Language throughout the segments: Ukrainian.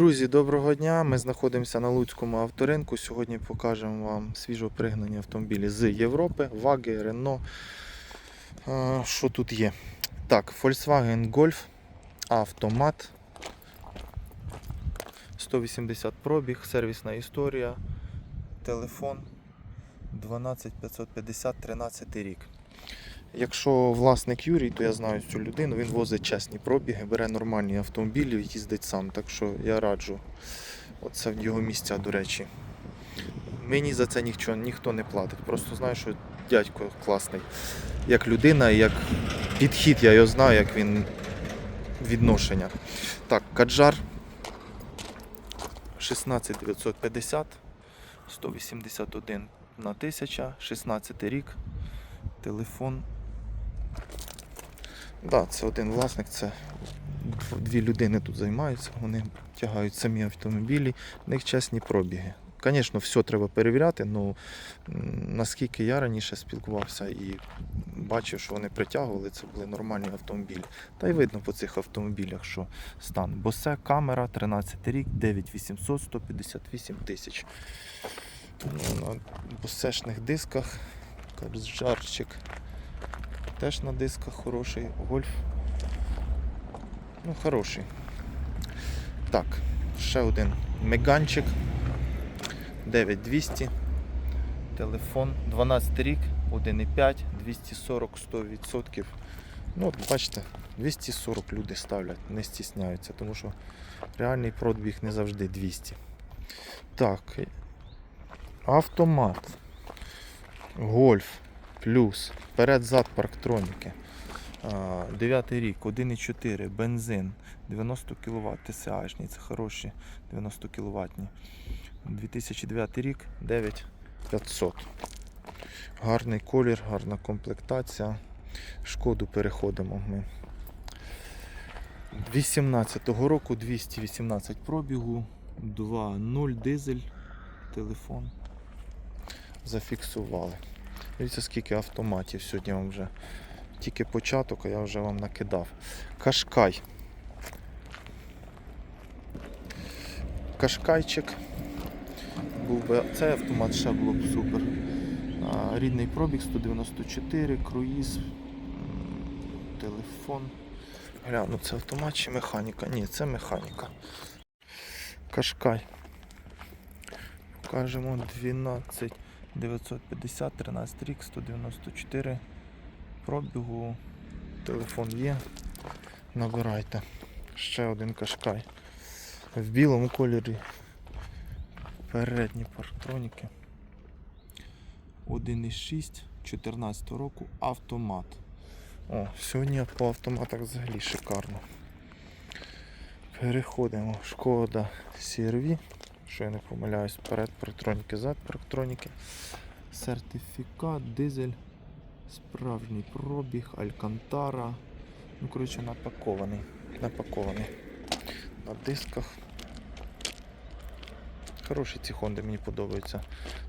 Друзі, доброго дня! Ми знаходимося на Луцькому авторинку. Сьогодні покажемо вам свіжо пригнані автомобілі з Європи, Ваги, Рено. Що тут є? Так, Volkswagen Golf, автомат. 180 пробіг, сервісна історія, телефон 12550 13 рік. Якщо власник Юрій, то я знаю цю людину, він возить чесні пробіги, бере нормальні автомобілі, їздить сам. Так що я раджу. Оце в його місця, до речі. Мені за це ніхто, ніхто не платить. Просто знаю, що дядько класний. Як людина, як підхід, я його знаю, як він відношення. Так, Каджар 16950, 181 на 1000, 16 рік, телефон Да, це один власник, це дві людини тут займаються, вони тягають самі автомобілі, в них чесні пробіги. Звісно, все треба перевіряти, але наскільки я раніше спілкувався і бачив, що вони притягували, це були нормальні автомобілі. Та й видно по цих автомобілях, що стан. Босе камера 13 рік, 9800, 158 тисяч. Ну, На босешних дисках, карджарчик. Теж на дисках хороший. Гольф. Ну, хороший. Так, ще один меганчик. 9200. Телефон 12 рік, 1,5, 240 100%. Ну, от бачите, 240 люди ставлять, не стісняються, тому що реальний пробіг не завжди 200. Так. Автомат. Гольф плюс. Перед-зад парктроніки. 9 рік, 1,4, бензин, 90 кВт, ТСАшні, це хороші 90 кВт. 2009 рік 9500. Гарний колір, гарна комплектація. Шкоду переходимо ми. 18-го року 218 пробігу, 2.0 дизель, телефон. Зафіксували. Дивіться, скільки автоматів сьогодні вам вже. Тільки початок, а я вже вам накидав. Кашкай. Кашкайчик. Був би цей автомат ще було б супер. Рідний пробіг 194, круїз, телефон. Гляну, це автомат чи механіка? Ні, це механіка. Кашкай. Покажемо 12. 950, 13 рік, 194 пробігу. Телефон є. Набирайте. Ще один кашкай. В білому кольорі. Передні парктроніки. 1,6 14 року автомат. О, сьогодні по автоматах взагалі шикарно. Переходимо. Шкода CRV що я не помиляюсь, перед парктроніки, зад парктроніки. Сертифікат, дизель, справжній пробіг, Алькантара. Ну, коротше, напакований. Напакований. На дисках. Хороші ці Хонди мені подобаються.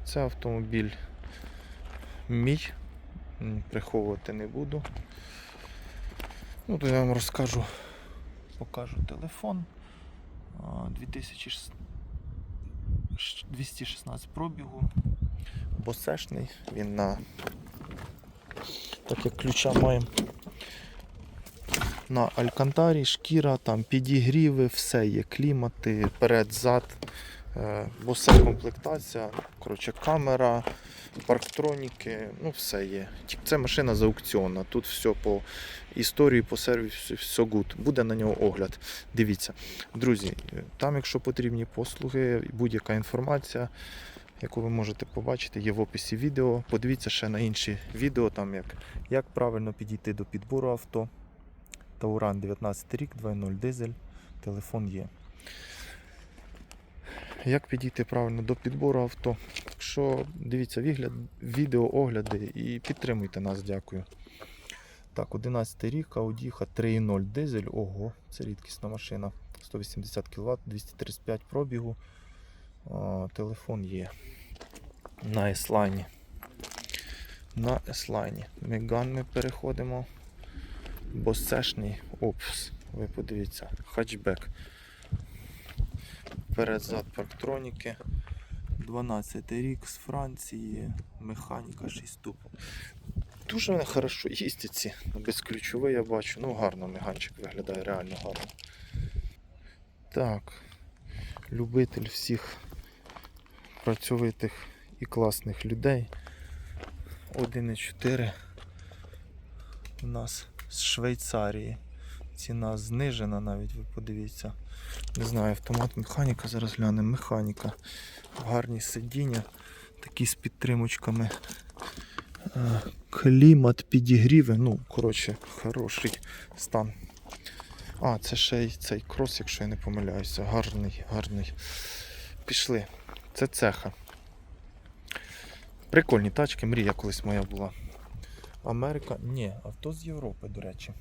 Це автомобіль мій. Приховувати не буду. Ну, то я вам розкажу, покажу телефон. 2016 Ш- 216 пробігу. Босешний, він на так як ключа маємо. На Алькантарі, шкіра, там підігріви, все є, клімати, перед, зад, е, босе комплектація, коротше, камера, парктроніки, ну все є. Це машина з аукціону. Тут все по історії, по сервісу, все гуд. Буде на нього огляд. Дивіться. Друзі, там, якщо потрібні послуги, будь-яка інформація, яку ви можете побачити, є в описі відео. Подивіться ще на інші відео, там як, як правильно підійти до підбору авто. Тауран 19 рік, 2.0 дизель, телефон є. Як підійти правильно до підбору авто? Якщо дивіться вигляд, відео, огляди і підтримуйте нас, дякую. Так, 11 рік, Audi 3.0 дизель. Ого, це рідкісна машина. 180 кВт, 235 пробігу. А, телефон є. На S-Line. На S-Line. Меган ми переходимо. Босешний опс. Ви подивіться. Хатчбек. Перед-зад парктроніки. 12 рік з Франції, механіка 6 ступ. Дуже вони хорошо їздять ці. Безключовий я бачу. Ну гарно меганчик виглядає, реально гарно. Так. Любитель всіх працьовитих і класних людей. 1,4 у нас з Швейцарії. Ціна знижена навіть, ви подивіться. Не знаю, автомат механіка, зараз глянемо. Механіка. Гарні сидіння, такі з підтримочками. Е, Клімат, підігріви. Ну, коротше, хороший стан. А, це ще й цей крос, якщо я не помиляюся. Гарний, гарний. Пішли. Це цеха. Прикольні тачки, мрія колись моя була. Америка. Ні, авто з Європи, до речі.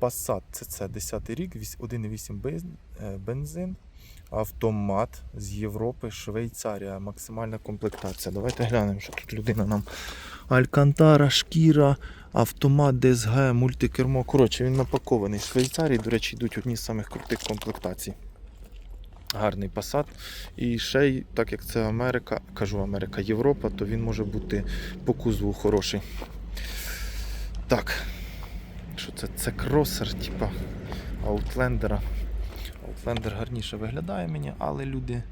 Passat CC 10 рік, вісь- 1,8 е, бензин. Автомат з Європи, Швейцарія. Максимальна комплектація. Давайте глянемо, що тут людина нам. Алькантара, шкіра, автомат, ДСГ, мультикермо. Коротше, він напакований. В Швейцарії, до речі, йдуть одні з самих крутих комплектацій. Гарний Passat. І ще й, так як це Америка, кажу Америка, Європа, то він може бути по кузову хороший. Так. Що це? Це кросер, типа Outlander. Outlander гарніше виглядає мені, але люди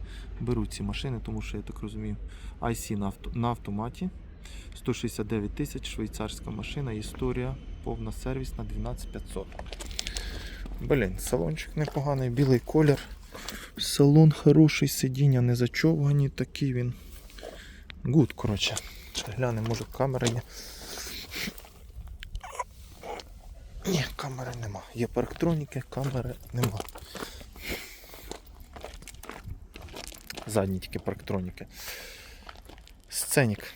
беруть ці машини, тому що я так розумію. IC на, авто, на автоматі. 169 тисяч, швейцарська машина, історія, повна сервісна 12500. Блін, салончик непоганий, білий колір. Салон хороший, сидіння не зачовгані, такий він. Гуд, коротше. Глянемо, може камера є. Ні, камери нема. Є парктроніки, камери нема. Задні тільки парктроніки. Сценік.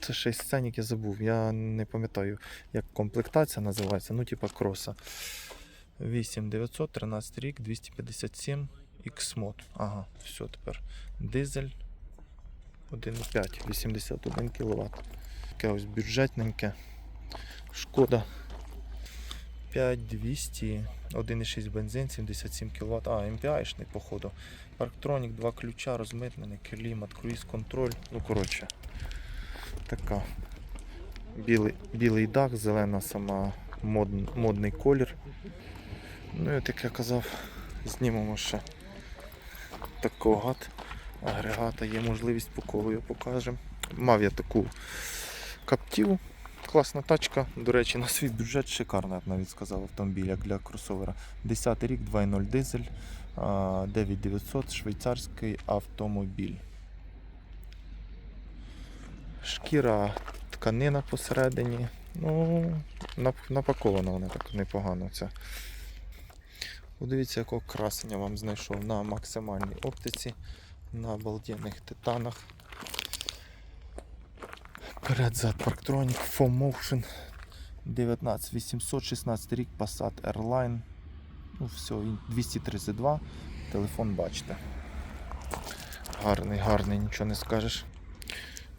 Це ще й сценік я забув. Я не пам'ятаю, як комплектація називається. Ну, типа кроса. 8900, 13 рік, 257 X-Mod. Ага, все тепер. Дизель 1,5, 81 кВт. Таке ось бюджетненьке. Шкода 5200, 1,6 бензин, 77 кВт. А, MPI-шний, походу. Парктронік, два ключа, розмитнений, клімат, круїз контроль. Ну, коротше, така. Білий, білий дах, зелена сама мод, модний колір. Ну і от як я казав, знімемо ще такого гад, агрегата, є можливість по колу його покажемо. Мав я таку каптіву. Класна тачка, до речі, на свій бюджет шикарна, я б навіть сказав, автомобіль як для кросовера. 10 рік, 2.0 дизель, 9900 швейцарський автомобіль. Шкіра тканина посередині. Ну, нап- напакована вона так непогано. Це. Подивіться, якого красення вам знайшов на максимальній оптиці, на обалденних титанах. Перед зад парктронік, Motion 19800, 16 рік, Passat Airline. Ну, все, 232. Телефон бачите. Гарний, гарний, нічого не скажеш.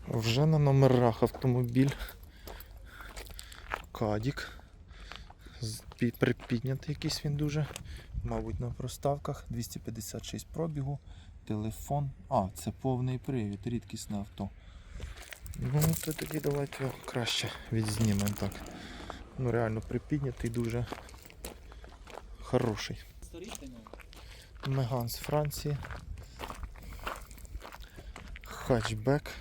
Вже на номерах автомобіль. Кадік. Припіднятий якийсь він дуже. Мабуть, на проставках. 256 пробігу. Телефон. А, це повний привід, рідкісне авто. Ну, то тоді давайте його краще відзнімемо так. Ну реально припіднятий дуже хороший. Меган з Франції. Хатчбек.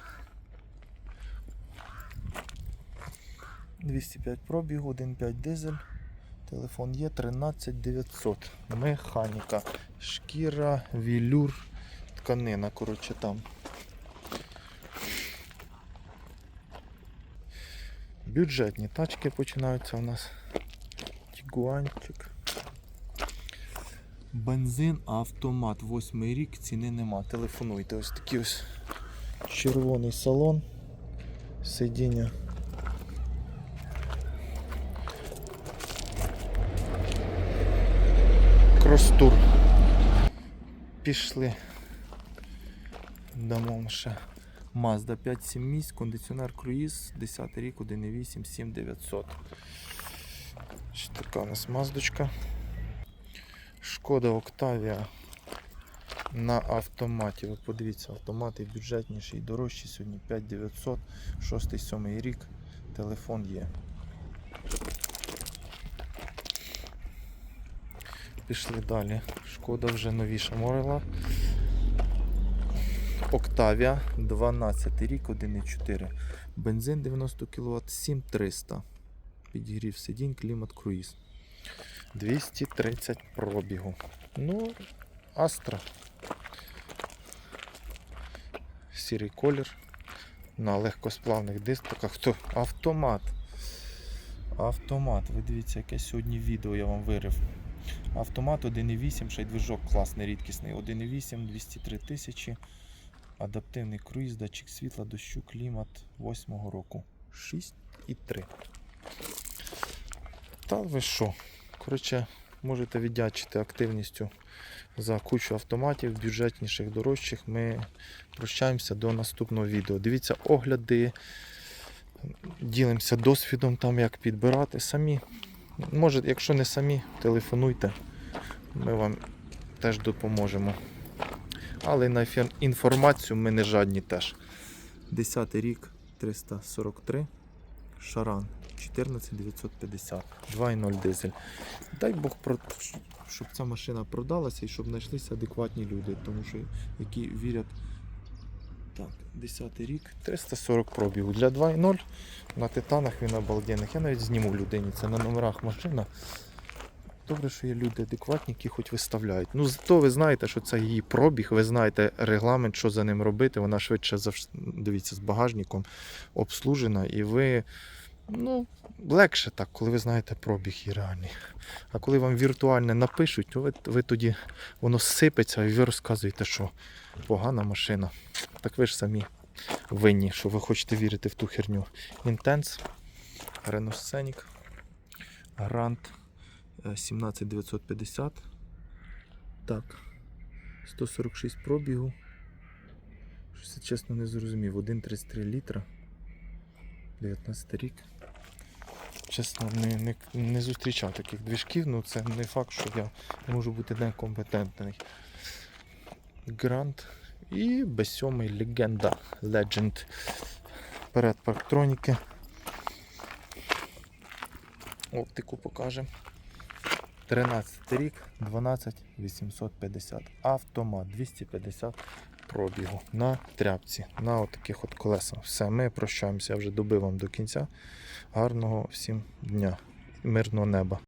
205 пробігу, 1.5 дизель. Телефон є 13900. Механіка. Шкіра, вілюр, тканина, коротше там. Бюджетні тачки починаються у нас. Тігуанчик. Бензин, автомат, восьмий рік, ціни нема. Телефонуйте. Ось такий ось червоний салон. Сидіння. Кростур. Пішли. Дамо ще Mazda 5-7 місць, кондиціонер круїз, 10 рік, 1.8, 7900. Ще така у нас маздочка. Шкода Октавія на автоматі. Ви подивіться, автомати бюджетніші і дорожчі сьогодні 5900, 6-7 рік. Телефон є. Пішли далі. Шкода вже новіша морила. Октавія 12 рік, 1,4. Бензин 90 кВт, 7300. Підігрів сидінь, клімат, круїз. 230 пробігу. Ну, Астра. Сірий колір. На легкосплавних дисках. То автомат. Автомат. Ви дивіться, яке сьогодні відео я вам вирив. Автомат 1.8, ще й движок класний, рідкісний. 1.8, 203 тисячі. Адаптивний круїз, датчик світла, дощу, клімат 8 року. 6,3. Та ви що? Коротше, можете віддячити активністю за кучу автоматів, бюджетніших, дорожчих. Ми прощаємося до наступного відео. Дивіться огляди, ділимося досвідом, там, як підбирати самі. Може, якщо не самі, телефонуйте, ми вам теж допоможемо. Але на інформацію ми не жадні теж. 10 рік 343, Шаран 14950, 2.0 дизель. Дай Бог, щоб ця машина продалася і щоб знайшлися адекватні люди, тому що які вірять. Так, 10 рік, 340 пробігу. Для 2.0 на титанах він обалденних. Я навіть зніму людині. Це на номерах машина. Добре, що є люди адекватні, які хоч виставляють. Ну, зато ви знаєте, що це її пробіг, ви знаєте регламент, що за ним робити. Вона швидше завжди, дивіться, з багажником обслужена, і ви. Ну, легше так, коли ви знаєте пробіг і реальний. А коли вам віртуальне напишуть, то ви, ви тоді воно сипеться і ви розказуєте, що погана машина. Так ви ж самі винні, що ви хочете вірити в ту херню. Intense, Renault Scenic, е, 17950. Так. 146 пробігу. Щось чесно не зрозумів. 1,33 літра. 19 рік. Чесно, не, не, не зустрічав таких двіжків, ну це не факт, що я можу бути некомпетентний. Грант і B7 легенда. Legend. Перед парктроніки. Оптику покажемо. 13 рік, 12850 Автомат 250 пробігу на тряпці, на отаких от колесах. Все, ми прощаємося, я вже добив вам до кінця. Гарного всім дня, мирного неба.